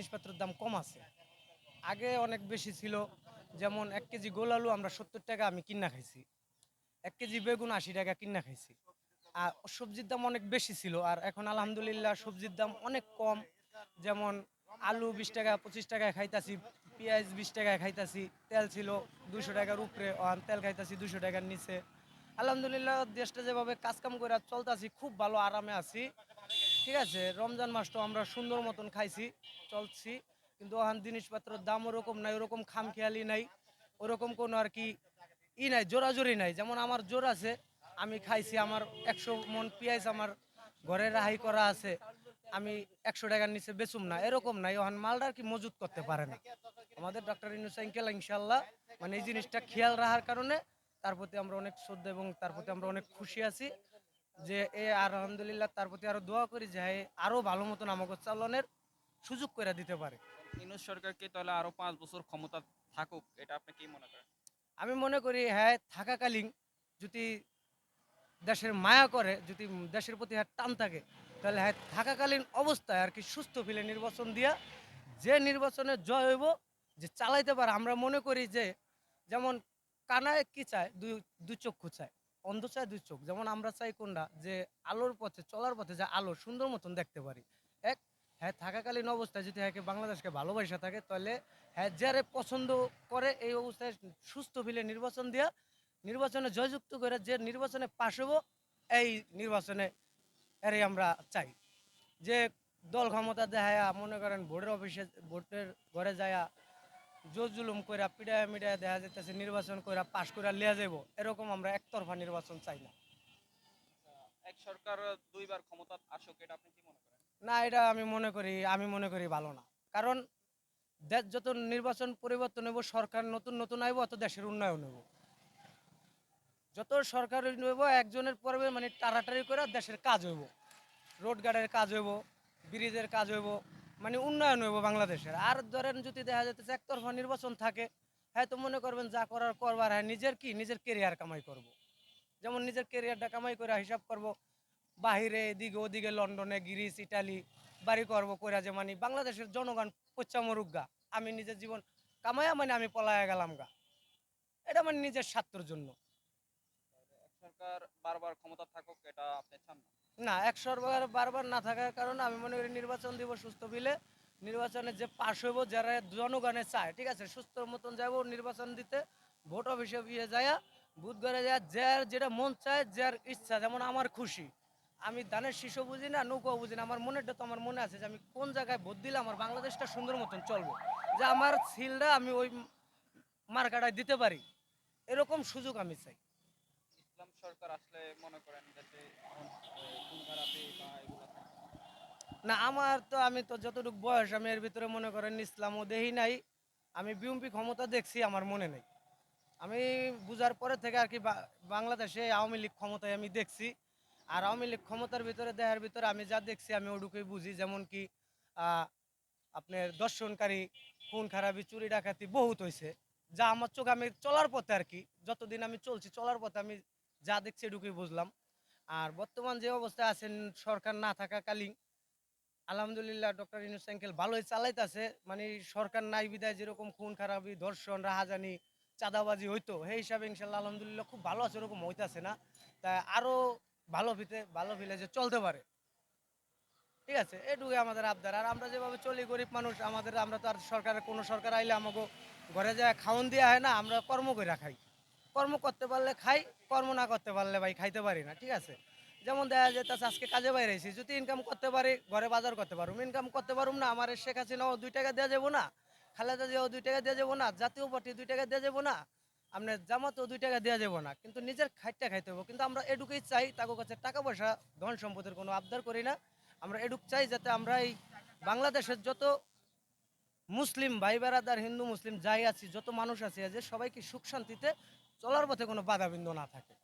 জিনিসপত্রের দাম কম আছে। আগে অনেক বেশি ছিল। যেমন এক কেজি গোল আলু আমরা সত্তর টাকা আমি কিনা খাইছি। এক কেজি বেগুন আশি টাকা কিনা খাইছি। আর সবজির দাম অনেক বেশি ছিল। আর এখন আলহামদুলিল্লাহ সবজির দাম অনেক কম। যেমন আলু বিশ টাকা, পঁচিশ টাকায় খাইতাছি, পেঁয়াজ বিশ টাকায় খাইতাছি, তেল ছিল দুশো টাকার উপরে তেল খাইতাছি দুশো টাকার নিচে। আলহামদুলিল্লাহ দেশটা যেভাবে কাজকাম করে চলতাছি, খুব ভালো আরামে আছি। ঠিক আছে, রমজান মাসটা আমরা সুন্দর মতন খাইছি, চলছি, কিন্তু ওখান জিনিসপত্রের দাম ওরকম নাই, ওরকম খাম খামখেয়ালি নাই, ওরকম কোনো আর কি ই নাই, জোরাজোরি নাই। যেমন আমার জোর আছে, আমি খাইছি আমার একশো মন পেঁয়াজ আমার ঘরে রাহাই করা আছে, আমি একশো টাকার নিচে বেচুম না, এরকম নাই। ওখান মালটা কি মজুত করতে পারে না। আমাদের ডক্টর ইনুসাইকেল ইনশাল্লাহ মানে এই জিনিসটা খেয়াল রাখার কারণে তার প্রতি আমরা অনেক শ্রদ্ধা এবং তার প্রতি আমরা অনেক খুশি আছি। যে এ আর আলহামদুলিল্লাহ তার প্রতি আরও দোয়া করি যে হ্যাঁ, আরও ভালো মতন আমাকে চালনের সুযোগ করে দিতে পারে। ইউনুস সরকারকে তাহলে আরও পাঁচ বছর ক্ষমতা থাকুক এটা আপনি কি মনে করেন? আমি মনে করি হ্যাঁ থাকাকালীন যদি দেশের মায়া করে যদি দেশের প্রতি হ্যাঁ টান থাকে তাহলে হ্যাঁ থাকাকালীন অবস্থায় আর কি সুস্থ ফিলে নির্বাচন দিয়া যে নির্বাচনে জয় হইব যে চালাইতে পারে আমরা মনে করি যে যেমন কানায় কি চায় দুই দুই চক্ষু চায়। অন্ধ চায় দুই চোখ। যেমন আমরা চাই কোনটা? যে আলোর পথে, চলার পথে যে আলো, সুন্দর মতন দেখতে পারি। এক হ্যাঁ থাকাকালীন অবস্থায় যদি হ্যাঁ বাংলাদেশকে ভালোবাসা থাকে, তাহলে হ্যাঁ যারে পছন্দ করে এই অবস্থায় সুস্থ ফিলে নির্বাচন দিয়া, নির্বাচনে জয়যুক্ত করে যে নির্বাচনে পাশ হব, এই নির্বাচনে এর আমরা চাই। যে দল ক্ষমতা দেখায়া, মনে করেন ভোটের অফিসে, ভোটের ঘরে যায়া জোর জুলুম কইরা পিড়ায় মিডায় দেখা যাইতেছে নির্বাচন কইরা পাশ কইরা লিয়া যাইব এরকম আমরা একতরফা নির্বাচন চাই না। এক সরকার দুইবার ক্ষমতা আসুক এটা আপনি কি মনে করেন? না এটা আমি মনে করি আমি মনে করি ভালো না। কারণ দেশ যত নির্বাচন পরিবর্তন হইব সরকার নতুন নতুন আইব অত দেশের উন্নয়ন হইব। যত সরকার হইব একজনের পর্বে মানে টারাটারি করে দেশের কাজ হইব। রোড গার্ডের কাজ হইব ব্রিজের কাজ হইব মানে উন্নয়ন হইব বাংলাদেশের। আর ধরেন যদি দেখা যাইতেছে একতরফা নির্বাচন থাকে হ্যাঁ তো মনে করবেন যা করার করবার হ্যাঁ নিজের কি? নিজের কেরিয়ার কামাই করব। যেমন নিজের কেরিয়ারটা কামাই করে হিসাব করব, বাহিরে, এদিকে ওদিকে, লন্ডনে, গ্রিস, ইটালি, বাড়ি করব কইরা যে মানে বাংলাদেশের জনগণ পচ্চা মরুক গা। আমি নিজের জীবন কামাইয়া মানে আমি পলায়া গেলাম গা। এটা মানে নিজের স্বার্থের জন্য। সরকার বারবার ক্ষমতা থাকুক, এটা আপনি চান না? না, এক সরকার বারবার না থাকার কারণে আমি মনে করি নির্বাচন দিব সুস্থ বিলে নির্বাচনে যে পাশ হইব, যারা জনগণে চায়, ঠিক আছে, সুস্থ মতন নির্বাচন দিতে ভোট অফিসে গিয়ে যায় যায় যার যেটা মন চায়, যার ইচ্ছা, যেমন আমার খুশি। আমি ধানের শিশু বুঝি না, নৌকাও বুঝি না, আমার মনেরটা তো আমার মনে আছে যে আমি কোন জায়গায় ভোট দিলে আমার বাংলাদেশটা সুন্দর মতন চলবে। যে আমার সিলটা আমি ওই মার্কাটায় দিতে পারি, এরকম সুযোগ আমি চাই। ইসলাম সরকার আসলে মনে করেন যাতে এই, বা এগুলো না আমার তো আমি তো যতটুকু বয়স আমি এর ভিতরে মনে করেন ইসলামও দেখি নাই। আমি বিএমপি ক্ষমতা দেখছি আমার মনে নেই। আমি বুঝার পরে থেকে আর কি বাংলাদেশে আওয়ামী লীগ ক্ষমতায় আমি দেখছি। আর আওয়ামী লীগ ক্ষমতার ভিতরে দেহার ভিতরে আমি যা দেখছি আমি ওটুকুই বুঝি। যেমন কি আপনার দর্শনকারী খুন খারাপি চুরি ডাকাতি বহুত হয়েছে যা আমার চোখ আমি চলার পথে আর কি যতদিন আমি চলছি চলার পথে আমি যা দেখছি এটুকুই বুঝলাম। আর বর্তমান যে অবস্থায় আছেন সরকার না থাকাকালীন, আলহামদুলিল্লাহ ডক্টর ইনুস সাইকেল ভালোই চালাইতেছে। মানে সরকার নাই বিদায় যেরকম খুন খারাপি, ধর্ষণ, রাহাজানি, চাঁদাবাজি হইতো, সেই হিসাবে ইনশাল্লাহ আলহামদুলিল্লাহ খুব ভালো আছে ওরকম হইতাছে না। তাই আরও ভালো ফিতে, ভালো ফিলে যে চলতে পারে। ঠিক আছে, এটুকুই আমাদের আবদার। আর আমরা যেভাবে চলি, গরিব মানুষ, আমাদের, আমরা তো আর সরকারের, কোনো সরকার আইলে আমাকে ঘরে যায়, খাওন দেওয়া হয় না, আমরা কর্ম করে খাই কর্ম করতে পারলে খাই, কর্ম না করতে পারলে ভাই খাইতে পারি না, ঠিক আছে? যেমন দেখা যেতেছে আজকে কাজে বাইরে আছি যদি ইনকাম করতে পারি, ঘরে বাজার করতে পারুম। ইনকাম করতে পারুম না, আমার শেখ হাসিনাও দুই টাকা দেওয়া যাব না, খালেদা জিয়াও দুই টাকা দেওয়া যাব না, জাতীয় পার্টি দুই টাকা দেওয়া যাব না আপনার জামাতও দুই টাকা দেওয়া যাব না। কিন্তু নিজের খাইতে খাইতে হবে কিন্তু আমরা এডুকেই চাই তাকে কাছে টাকা পয়সা, ধন সম্পদের কোনো আবদার করি না। আমরা এডুক চাই যাতে আমরা এই বাংলাদেশের যত মুসলিম ভাই বেড়াদার হিন্দু, মুসলিম যাই আছি, যত মানুষ আছে, যে সবাইকে সুখ শান্তিতে চলার পথে কোনো বাধা বিন্দু না থাকে।